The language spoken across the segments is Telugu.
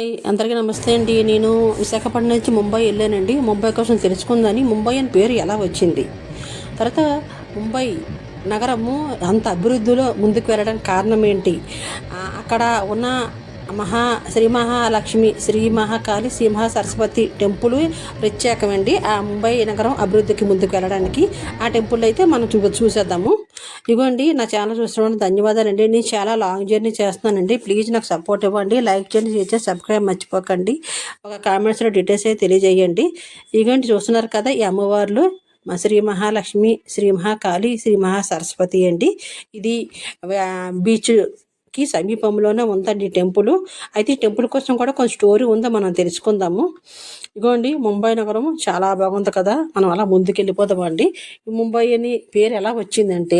అందరికీ నమస్తే అండి. నేను విశాఖపట్నం నుంచి ముంబై వెళ్ళానండి. ముంబై కోసం తెలుసుకుందని ముంబై అని పేరు ఎలా వచ్చింది? తర్వాత ముంబై నగరము అంత అభివృద్ధిలో ముందుకు వెళ్ళడానికి కారణం ఏంటి? అక్కడ ఉన్న మహా శ్రీ మహాలక్ష్మి శ్రీ మహాకాళి శ్రీ మహా సరస్వతి టెంపుల్ ప్రత్యేకమండి. ఆ ముంబై నగరం అభివృద్ధికి ముందుకు వెళ్ళడానికి ఆ టెంపుల్ అయితే మనం చూ చూసేద్దాము. ఇదిగోండి నా ఛానల్ చూసిన ధన్యవాదాలండి. నేను చాలా లాంగ్ జర్నీ చేస్తున్నానండి. ప్లీజ్ నాకు సపోర్ట్ ఇవ్వండి. లైక్ చేయండి షేర్ చేసి సబ్స్క్రైబ్ మర్చిపోకండి. ఒక కామెంట్స్లో డీటెయిల్స్ అయితే తెలియజేయండి. ఇగోండి చూస్తున్నారు కదా ఈ అమ్మవార్లు. మా శ్రీ మహాలక్ష్మి శ్రీ మహాకాళి శ్రీ మహా సరస్వతి అండి. ఇది బీచ్ కి సమీపంలోనే ఉందండి టెంపుల్. అయితే ఈ టెంపుల్ కోసం కూడా కొంచెం స్టోరీ ఉందో మనం తెలుసుకుందాము. ఇగోండి ముంబై నగరం చాలా బాగుంది కదా. మనం అలా ముందుకెళ్ళిపోదామండి. ఈ ముంబై అని పేరు ఎలా వచ్చిందంటే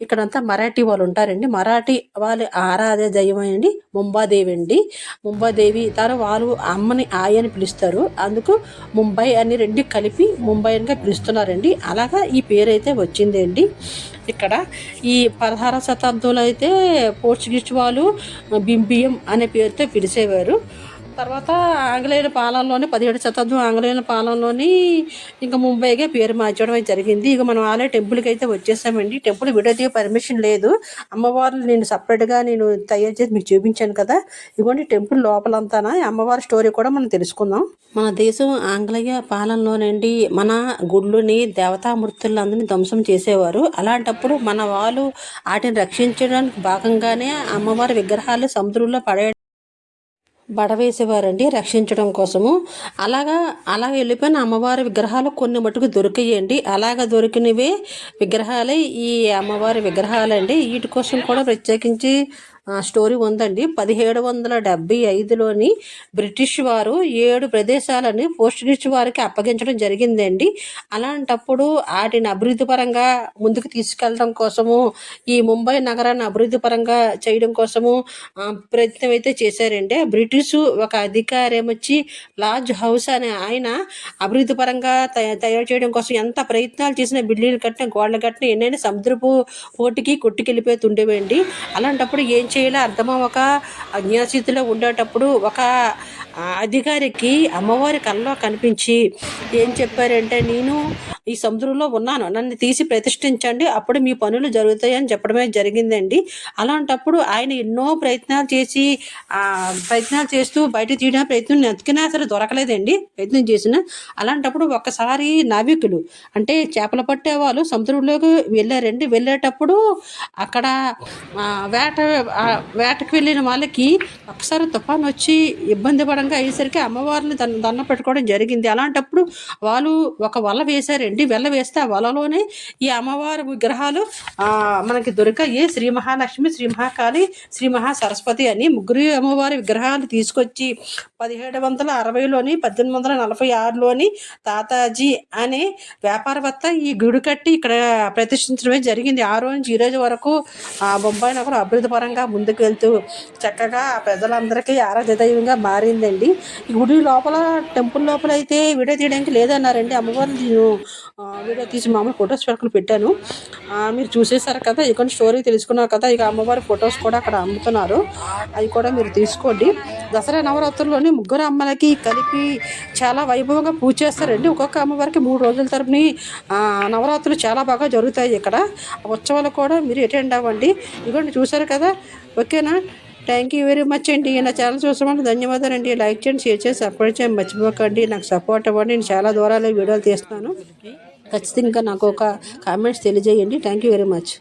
ఇక్కడంతా మరాఠీ వాళ్ళు ఉంటారండి. మరాఠీ వాళ్ళ ఆరాధ్య దైవం అండి ముంబాదేవి అండి. ముంబాదేవి తను వాళ్ళు అమ్మని ఆయ అని పిలుస్తారు. అందుకు ముంబై అని రెండు కలిపి ముంబై అనిగా పిలుస్తున్నారండి. అలాగా ఈ పేరు అయితే వచ్చిందండి. ఇక్కడ ఈ పదహార శతాబ్దంలో అయితే పోర్చుగీస్ వాళ్ళు బింబియం అనే పేరుతో పిలిచేవారు. తర్వాత ఆంగ్లేయుల పాలనలోనే పదిహేడు శతాబ్దం ఆంగ్లేయుల పాలనలోని ఇంకా ముంబైగా పేరు మార్చడం జరిగింది. ఇక మనం ఆలయ టెంపుల్కి అయితే వచ్చేసామండి. టెంపుల్ విడదీయ పర్మిషన్ లేదు. అమ్మవారు నేను సపరేట్గా నేను తయారు చేసి మీకు చూపించాను కదా. ఇవ్వండి టెంపుల్ లోపలంతానా? అమ్మవారి స్టోరీ కూడా మనం తెలుసుకుందాం. మన దేశం ఆంగ్లేయ పాలనలోనండి మన గుళ్ళుని దేవతామూర్తులందరినీ ధ్వంసం చేసేవారు. అలాంటప్పుడు మన వాళ్ళు వాటిని రక్షించడానికి భాగంగానే అమ్మవారి విగ్రహాలు సముద్రంలో పడే బడవేసేవారండి రక్షించడం కోసము. అలాగా అలా వెళ్ళిపోయిన అమ్మవారి విగ్రహాలు కొన్ని మటుకు దొరికాయండి. అలాగ దొరికినవే విగ్రహాలే ఈ అమ్మవారి విగ్రహాలండి. వీటి కోసం కూడా ప్రత్యేకించి స్టోరీ ఉందండి. పదిహేడు వందల డెబ్బై ఐదులోని బ్రిటిష్ వారు ఏడు ప్రదేశాలని పోర్చుగీస్ వారికి అప్పగించడం జరిగిందండి. అలాంటప్పుడు వాటిని అభివృద్ధి పరంగా ముందుకు తీసుకెళ్ళడం కోసము ఈ ముంబై నగరాన్ని అభివృద్ధి పరంగా చేయడం కోసము ప్రయత్నం అయితే చేశారండి. బ్రిటిష్ ఒక అధికారి ఏమొచ్చి లార్జ్ హౌస్ అనే ఆయన అభివృద్ధి పరంగా తయ- తయారు చేయడం కోసం ఎంత ప్రయత్నాలు చేసిన బిల్డింగ్లు కట్టిన గోడలు కట్టిన ఎన్నైనా సముద్రపు పోటీకి కొట్టుకెళ్ళిపోతుండేవండి. అలాంటప్పుడు ఏం చేయాలో అర్థమవక అజ్ఞాస్థితిలో ఉండేటప్పుడు ఒక అధికారికి అమ్మవారి కల్లో కనిపించి ఏం చెప్పారంటే నేను ఈ సముద్రంలో ఉన్నాను. నన్ను తీసి ప్రతిష్ఠించండి. అప్పుడు మీ పనులు జరుగుతాయని చెప్పడమే జరిగిందండి. అలాంటప్పుడు ఆయన ఎన్నో ప్రయత్నాలు చేసి ప్రయత్నాలు చేస్తూ బయట తీయడం ప్రయత్నం నెతికినా సరే దొరకలేదండి. ప్రయత్నం చేసిన అలాంటప్పుడు ఒక్కసారి నావికులు అంటే చేపలు పట్టే వాళ్ళు సముద్రంలోకి వెళ్ళారండి. వెళ్ళేటప్పుడు అక్కడ వేట వేటకు వెళ్ళిన వాళ్ళకి ఒకసారి తుఫాన్ వచ్చి ఇబ్బంది పడంగా అయ్యేసరికి అమ్మవారిని దన్న దండ పెట్టుకోవడం జరిగింది. అలాంటప్పుడు వాళ్ళు ఒక వల వేశారండి. వల వేస్తే ఆ వలలోనే ఈ అమ్మవారి విగ్రహాలు మనకి దొరికాయి. శ్రీ మహాలక్ష్మి శ్రీ మహాకాళి శ్రీ మహా సరస్వతి అని ముగ్గురు అమ్మవారి విగ్రహాలు తీసుకొచ్చి పదిహేడు వందల అరవైలోని పద్దెనిమిది వందల నలభై ఆరులోని తాతాజీ అనే వ్యాపారవేత్త ఈ గుడి కట్టి ఇక్కడ ప్రతిష్ఠించడమే జరిగింది. ఆ రోజు నుంచి ఈ రోజు వరకు ఆ బొంబాయి నగరం అభివృద్ధి పరంగా ముందుకు వెళ్తూ చక్కగా ప్రజలందరికీ ఆరాధ్య దైవంగా మారిందండి. ఈ గుడి లోపల టెంపుల్ లోపల అయితే వీడియో తీయడానికి లేదన్నారండి అమ్మవారిని వీడియో తీసి మామూలు ఫొటోస్ పెట్టుకుని పెట్టాను. మీరు చూసేసారు కదా ఇక్కడ స్టోరీ తెలుసుకున్నారు కదా ఇక అమ్మవారి ఫొటోస్ కూడా అక్కడ అమ్ముతున్నారు. అవి కూడా మీరు తీసుకోండి. దసరా నవరాత్రుల్లోనే ముగ్గురు అమ్మలకి కలిపి చాలా వైభవంగా పూజ చేస్తారండి. ఒక్కొక్క అమ్మవారికి మూడు రోజుల తరపుని నవరాత్రులు చాలా బాగా జరుగుతాయి ఇక్కడ. ఆ ఉత్సవాలు కూడా మీరు అటెండ్ అవ్వండి. ఇదిగోండి చూసారు కదా? ఓకేనా? థ్యాంక్ యూ వెరీ మచ్ అండి నా ఛానల్ చూసామంటే ధన్యవాదాలండి లైక్ చేయండి షేర్ చేసి సపోర్ట్ చేయండి. మర్చిపోకండి. నాకు సపోర్ట్ అవ్వండి. నేను చాలా దూరాలు వీడియోలు తీస్తున్నాను. ఖచ్చితంగా నాకు ఒక కామెంట్స్ తెలియజేయండి. Thank you very much